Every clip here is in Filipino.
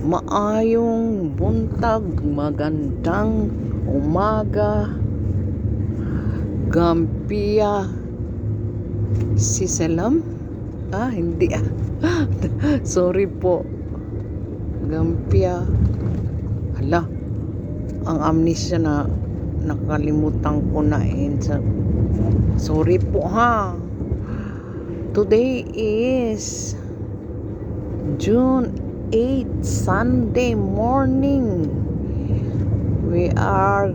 Maayong buntag, magandang umaga. Gampia. Si Salam? Ah, hindi ah. Sorry po. Gampia. Hala. Ang amnesia na nakalimutan ko na eh. Sorry po ha. Today is June 8, Sunday morning. We are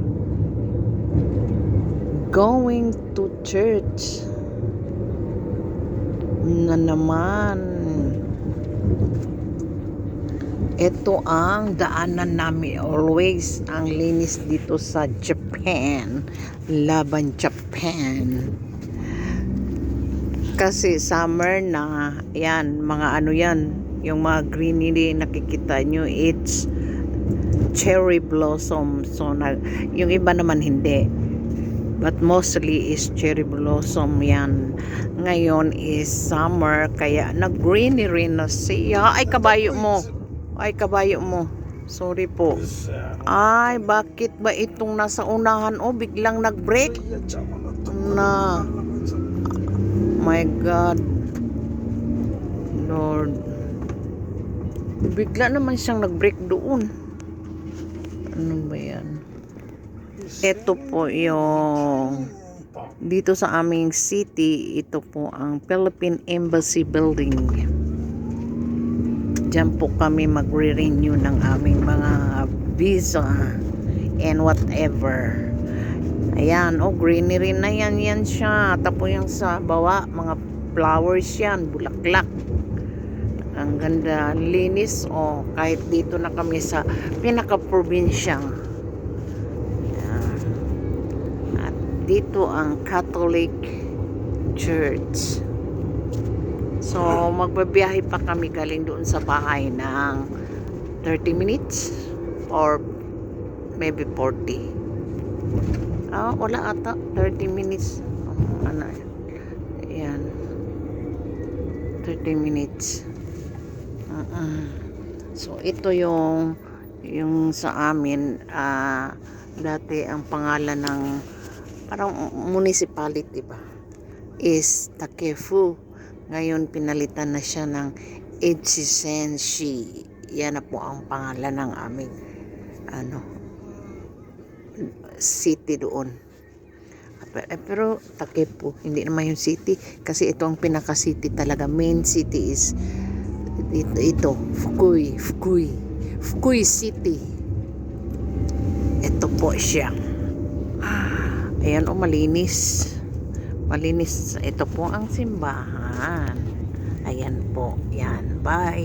going to church na naman. Ito ang daanan namin always ang linis dito sa Japan. Laban Japan. Kasi summer na, yan, mga ano yan, yung mga greenery nakikita nyo, it's cherry blossom. So, na, yung iba naman hindi. But mostly is cherry blossom yan. Ngayon is summer, kaya nag-greenery na siya. Ay, kabayo mo. Ay, kabayo mo. Sorry po. Ay, bakit ba itong nasa unahan? Oh, biglang nag-break? Na. My God. Lord. Bigla naman siyang nag-break doon. Ano ba yan? Ito po yung dito sa aming city, ito po ang Philippine Embassy Building. Diyan po kami magre-renew ng aming mga visa and whatever. Ayan, oh, greenery na yan, yan siya. Tapos yung sa bawa, mga flowers yan, bulaklak. Ang ganda, linis, oh, kahit dito na kami sa pinaka-probinsya. Ayan. At dito ang Catholic Church. So, magbabiyahe pa kami galing doon sa bahay ng 30 minutes or maybe 40. Ah, wala ata. 30 minutes. Um, ano, yan. 30 minutes. Uh-uh. So, ito yung yung sa amin, ah, dati ang pangalan ng parang municipality ba is Takefu. Ngayon, pinalitan na siya ng Echisenshi. Yan na po ang pangalan ng aming ano, city doon. Eh, pero Takepu, hindi naman yung city. Kasi ito ang pinaka-city talaga. Main city is ito, ito Fukui, Fukui. Fukui City. Ito po siya. Ah, Ayan o, malinis. Malinis. Ito po ang simbahan. Ayan po. Yan. Bye.